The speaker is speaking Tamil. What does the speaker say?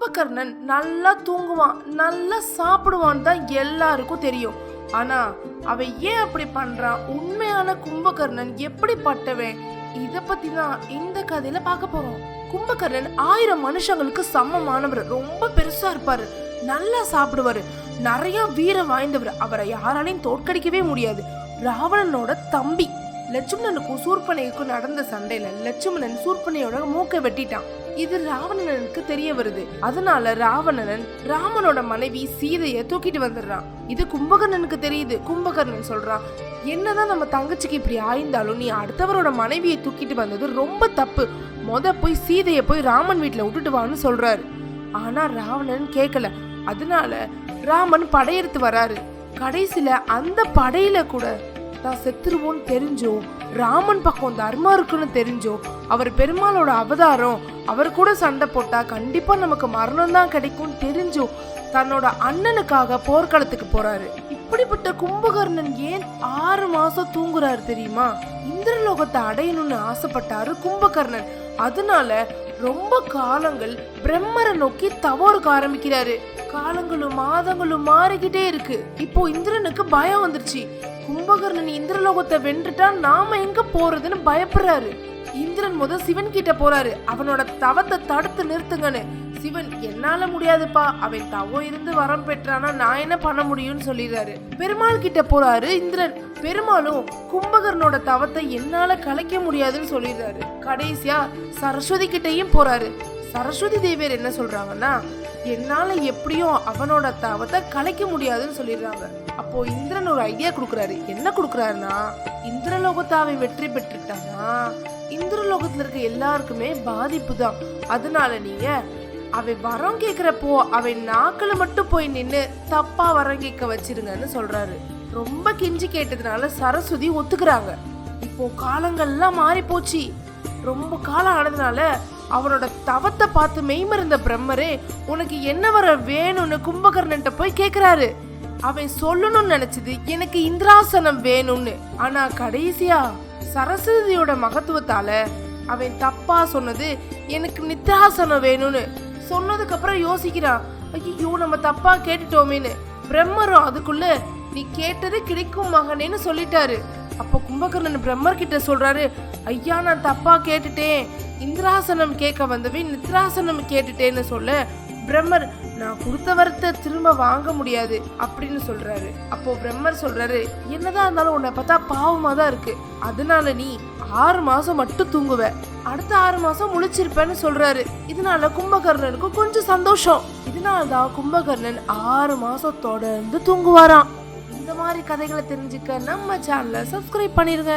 கும்பகர்ணன் நல்லா தூங்குவான் நல்லா சாப்பிடுவான்னு தான் எல்லாருக்கும் தெரியும். ஆனா அவன் ஏன் அப்படி பண்றான்? உண்மையான கும்பகர்ணன் எப்படிப்பட்டவன் இத பத்தி தான் இந்த கதையில பார்க்க போறோம். கும்பகர்ணன் ஆயிரம் மனுஷங்களுக்கு சமமானவர் ரொம்ப பெருசா இருப்பாரு நல்லா சாப்பிடுவாரு. நிறைய வீரம் வாய்ந்தவர். அவரை யாராலையும் தோற்கடிக்கவே முடியாது. ராவணனோட தம்பி. லட்சுமணனுக்கும் சூர்பனைக்கும் நடந்த சண்டையில லட்சுமணன் சூர்பனையோட மூக்கை வெட்டிட்டான். இது ராவணனுக்கு தெரிய வருது. அதனால ராவணன் ராமனோட மனைவி சீதைய தூக்கிட்டு வந்துடுறான். இது கும்பகர்ணனுக்கு தெரியுது. கும்பகர்ணன் சொல்றான் என்னதான் நம்ம தங்கச்சிக்கு இப்படி ஆயிருந்தாலும் நீ அடுத்தவரோட மனைவியை தூக்கிட்டு வந்தது ரொம்ப தப்பு. மொத போய் சீதையை போய் ராமன் வீட்டில் விட்டுட்டு வான்னு சொல்றாரு. ஆனா ராவணன் கேட்கல அதனால ராமன் படையெடுத்து வராரு. கடைசியில அந்த படையில கூட தான் செத்துருவோன்னு தெரிஞ்சோ ராமன் பக்கம் தர்மம் இருக்குன்னு தெரிஞ்சோ அவர் பெருமாளோட அவதாரம் அவர் கூட சண்டை போட்டா கண்டிப்பா நமக்கு மரணம் தான் கிடைக்கும் தெரிஞ்சோ தன்னோட அண்ணனுக்காக போர்க்களத்துக்கு போறாரு. இப்படிப்பட்ட கும்பகர்ணன் ஏன் ஆறு மாசம் தூங்குறாரு தெரியுமா? இந்திரலோகத்தை அடையணும்னு ஆசைப்பட்டாரு கும்பகர்ணன். அதனால ரொம்ப காலங்கள் பிரம்மரை நோக்கி தவறுக்க ஆரம்பிக்கிறாரு. காலங்களும் மாதங்களும் மாறிக்கிட்டே இருக்கு. இப்போ இந்திரனுக்கு பயம் வந்துருச்சு. கும்பகர்ணன் இந்திரலோகத்தை வென்றுட்டா நாம எங்க போறதுன்னு பயப்படுறாரு. இந்திரன் முத சிவன் கிட்ட போறாரு. அவனோட தவத்தை தடுத்து நிறுத்துங்கன்னு. சிவன் என்னால முடியாதுப்பா. அவன் தவம் இருந்து வரம் பெற்றானா நான் என்ன பண்ண முடியும்னு சொல்லிடுறாரு. பெருமாள் கிட்ட போறாரு இந்திரன். பெருமாளும் கும்பகர்ணோட தவத்தை என்னால கலைக்க முடியாதுன்னு சொல்லிடுறாரு. கடைசியா சரஸ்வதி கிட்டையும் போறாரு. சரஸ்வதி தேவியர் என்ன சொல்றாங்கன்னா என்னால எப்படியும் அவனோட தவத்தை கலைக்க முடியாதுன்னு சொல்லிடுறாங்க. அப்போ இந்திரன் ஒரு ஐடியா கொடுக்குறாரு. என்ன கொடுக்குறாருன்னா இந்திரலோகத்தை வெற்றி பெற்றுட்டானா இந்திரலோகத்துல இருக்க எல்லாருக்குமே பாதிப்பு தான் அதனால நீங்க அவன் வரம் கேட்குறப்போ அவன் நாக்கில் மட்டும் போய் நின்று தப்பா வரம் கேட்க வச்சிருங்கன்னு சொல்றாரு. ரொம்ப கெஞ்சி கேட்டதுனால சரஸ்வதி ஒத்துக்கிறாங்க. இப்போ காலங்கள்லாம் மாறி போச்சு ரொம்ப காலம் ஆனதுனால அவனோட தவத்தை பார்த்து மெய்மருந்த பிரம்மரே உனக்கு என்ன வர வேணும்னு கும்பகர்ணன்ட்ட போய் கேக்குறாரு. அவன் சொல்லணும்னு நினைச்சது எனக்கு இந்திராசனம் வேணும்னு. ஆனா கடைசியா சரஸ்வதியோட மகத்துவத்தால அவன் தப்பா சொன்னது எனக்கு நித்ராசனம் வேணும்னு. சொன்னதுக்கு அப்புறம் யோசிக்கிறான் ஐயோ நம்ம தப்பா கேட்டுட்டோமேன்னு. பிரம்மரும் அதுக்குள்ள நீ கேட்டது கிடைக்கும் மகனேன்னு சொல்லிட்டாரு. அப்போ கும்பகர்ணன் பிரம்மர் கிட்ட சொல்றாரு ஐயா நான் தப்பா கேட்டுட்டேன். இந்திராசனம் கேட்க வந்தவன் நித்ராசனம் கேட்டுட்டேன்னு சொல்ல பிரம்மர் நான் கொடுத்த வரத்தை திரும்ப வாங்க முடியாது அப்படின்னு சொல்றாரு. அப்போ பிரம்மர் சொல்றாரு என்னதான் இருந்தாலும் உன்னை பார்த்தா பாவமா தான் இருக்கு. அதனால நீ ஆறு மாசம் மட்டும் தூங்குவ. அடுத்த ஆறு மாசம் முழிச்சிருப்பேன்னு சொல்றாரு. இதனால கும்பகர்ணனுக்கு கொஞ்சம் சந்தோஷம். இதனால தான் கும்பகர்ணன் ஆறு மாசம் தொடர்ந்து தூங்குவாராம். இந்த மாதிரி கதைகளை தெரிஞ்சுக்க நம்ம சேனலை சப்ஸ்கிரைப் பண்ணிடுங்க